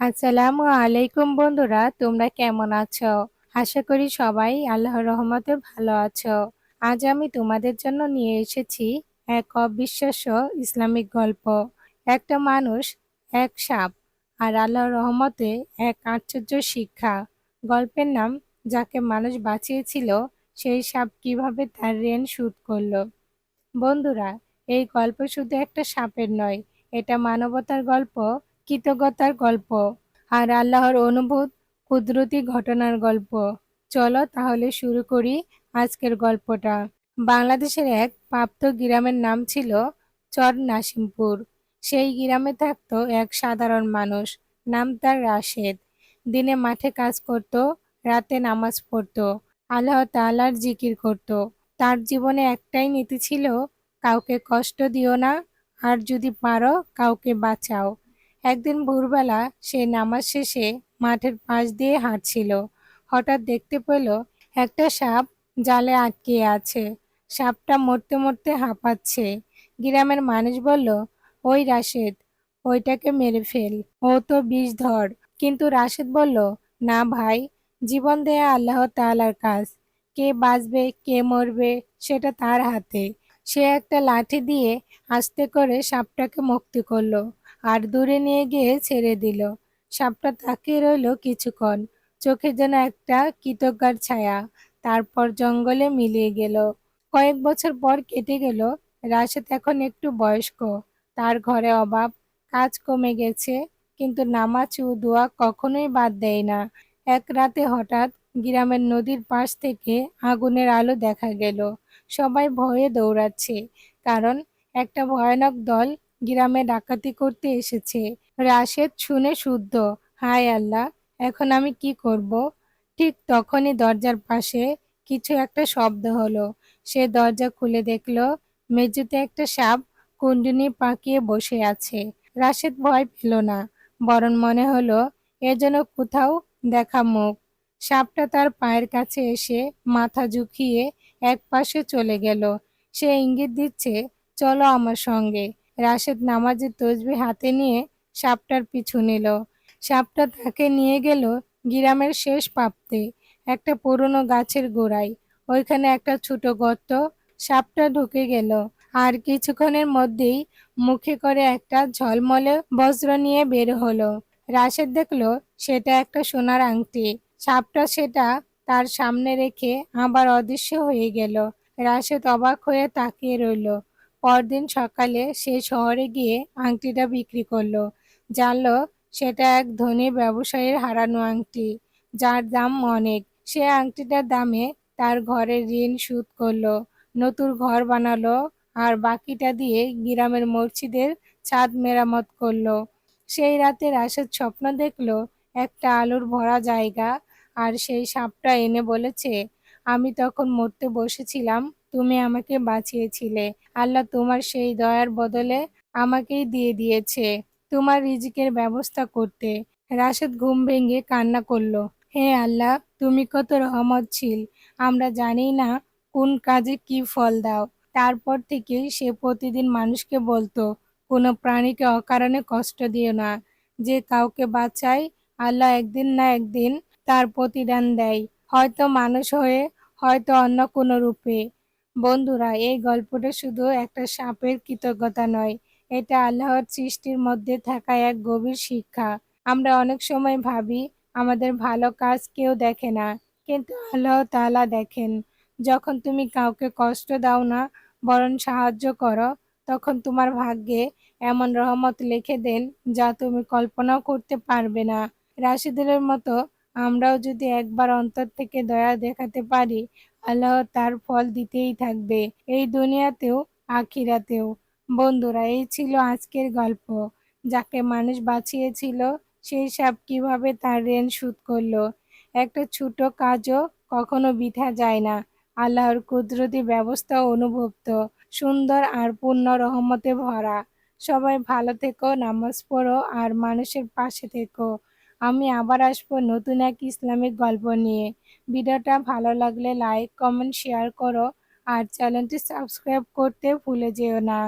আসসালামু আলাইকুম বন্ধুরা, তোমরা কেমন আছো? আশা করি সবাই আল্লাহ রহমতে ভালো আছো। আজ আমি তোমাদের জন্য নিয়ে এসেছি এক অবিশ্বাস্য ইসলামিক গল্প। একটা মানুষ, এক সাপ আর আল্লাহর রহমতে এক আশ্চর্য শিক্ষা। গল্পের নাম, যাকে মানুষ বাঁচিয়েছিল, সেই সাপ কীভাবে তার ঋণ শোধ করল? বন্ধুরা, এই গল্প শুধু একটা সাপের নয়, এটা মানবতার গল্প। কৃতজ্ঞতার গল্প আর আল্লাহর অনুভূত কুদরতি ঘটনার গল্প। চলো তাহলে শুরু করি আজকের গল্পটা। বাংলাদেশের এক প্রাপ্ত গ্রামের নাম ছিল চর নাসিমপুর। সেই গ্রামে থাকতো এক সাধারণ মানুষ, নাম তার রাশেদ। দিনে মাঠে কাজ করত, রাতে নামাজ পড়ত, আল্লাহ তালার জিকির করত। তার জীবনে একটাই নীতি ছিল, কাউকে কষ্ট দিও না, আর যদি পারো কাউকে বাঁচাও। একদিন ভোরবেলা সে নামাজ শেষে মাঠের পাশ দিয়ে হাঁটছিল। হঠাৎ দেখতে পেল একটা সাপ জালে আটকে আছে। সাপটা মরতে মরতে হাঁপাচ্ছে। গ্রামের মানুষ বলল, ওই রাশেদ, ওইটাকে মেরে ফেল। ও তো বিষ ধর। কিন্তু রাশেদ বলল, না ভাই, জীবন দেয়া আল্লাহ তাআলার কাজ। কে বাঁচবে, কে মরবে, সেটা তার হাতে। সে একটা লাঠি দিয়ে আস্তে করে সাপটাকে মুক্তি করল। আর দূরে নিয়ে গিয়ে ছেড়ে দিল। সাপটা তাকিয়ে রইল কিছুক্ষণ। চোখে যেন একটা কৃতজ্ঞার ছায়া। তারপর জঙ্গলে মিলিয়ে গেল। কয়েক বছর পর কেটে গেল। রাশেদ এখন একটু বয়স্ক। তার ঘরে অভাব। কাজ কমে গেছে। কিন্তু নামাজ ও দোয়া কখনোই বাদ দেয় না। এক রাতে হঠাৎ গ্রামের নদীর পাশ থেকে আগুনের আলো দেখা গেল। সবাই ভয়ে দৌড়াচ্ছে। কারণ একটা ভয়ানক দল গ্রামে ডাকাতি করতে এসেছে। রাশেদ শুনে শুদ্ধ, হায় আল্লাহ, এখন আমি কি করব? ঠিক তখনই দরজার পাশে কিছু একটা শব্দ হলো। সে দরজা খুলে দেখল, মেঝেতে একটা সাপ কুণ্ডুনি পাকিয়ে বসে আছে। রাশেদ ভয় পেল না, বরং মনে হলো, এ যেন কোথাও দেখা মুখ। সাপটা তার পায়ের কাছে এসে মাথা ঝুঁকিয়ে এক পাশে চলে গেল। সে ইঙ্গিত দিচ্ছে, চলো আমার সঙ্গে। রাশেদ নামাজের তসবি হাতে নিয়ে সাপটার পিছু নিল। সাপটা তাকে নিয়ে গেল গ্রামের শেষ পাপতে, একটা পুরনো গাছের গোড়ায়। ওইখানে একটা ছোট গর্ত, সাপটা ঢুকে গেল। আর কিছুক্ষণের মধ্যেই মুখে করে একটা ঝলমলে বজ্র নিয়ে বের হলো। রাশেদ দেখল সেটা একটা সোনার আংটি। সাপটা সেটা তার সামনে রেখে আবার অদৃশ্য হয়ে গেল। রাশেদ অবাক হয়ে তাকিয়ে রইল। পরদিন সকালে সে শহরে গিয়ে আংটিটা বিক্রি করল। জানলো সেটা এক ধনী ব্যবসায়ীর হারানো আংটি, যার দাম অনেক। সে আংটিটার দামে তার ঘরের ঋণ শোধ করল, নতুন ঘর বানালো আর বাকিটা দিয়ে গ্রামের মসজিদের ছাদ মেরামত করল। সেই রাতে রাশেদ স্বপ্ন দেখল, একটা আলুর ভরা জায়গা আর সেই সাপটা এনে বলেছে, আমি তখন মরতে বসেছিলাম তুমি আমাকে বাঁচিয়েছিলে। আল্লাহ তোমার সেই দয়ার বদলে আমাকেই দিয়ে দিয়েছে। তোমার রিজিকের ব্যবস্থা করতে। রাশেদ ঘুম ভেঙে কান্না করল। হে আল্লাহ, তুমি কত রহমতশীল। আমরা জানি না কোন কাজে কি ফল দাও। তারপর থেকে সে প্রতিদিন মানুষকে বলতো, কোনো প্রাণীকে অকারণে কষ্ট দিও না। যে কাউকে বাঁচায়, আল্লাহ একদিন না একদিন তার প্রতিদান দেয়। হয়তো মানুষ হয়ে, হয়তো অন্য কোনো রূপে। বন্ধুরা, এই গল্পটা শুধু একটা সাপের কৃতজ্ঞতা নয়, এটা আল্লাহর সৃষ্টির মধ্যে থাকা এক গভীর শিক্ষা। আমরা অনেক সময় ভাবি, আমাদের ভালো কাজ কেউ দেখে না, কিন্তু আল্লাহ তাআলা দেখেন। যখন তুমি কাউকে কষ্ট দাও না, বরং সাহায্য করো, তখন তোমার ভাগ্যে এমন রহমত লিখে দেন যা তুমি কল্পনাও করতে পারবে না। রাশিদুলের মতো আমরাও যদি একবার অন্তর থেকে দয়া দেখাতে পারি, আল্লাহ তার ফল দিতেই থাকবে, এই দুনিয়াতেও, আখিরাতেও। বন্ধুরা, এই ছিল আজকের গল্প। যাকে মানুষ বাঁচিয়েছিল সেই সাপ কীভাবে তার ঋণ শোধ করল? একটা ছোট কাজও কখনো বিথা যায় না। আল্লাহর কুদরতি ব্যবস্থা অনুভূত, সুন্দর আর পূর্ণ রহমতে ভরা। সবাই ভালো থেকো, নামাজ পড়ো আর মানুষের পাশে থেকো। আমি আবার আসব নতুন এক ইসলামিক গল্প নিয়ে। ভিডিওটা ভালো লাগলে লাইক কমেন্ট শেয়ার করো। আর চ্যানেলটি সাবস্ক্রাইব করতে ভুলে যেও না।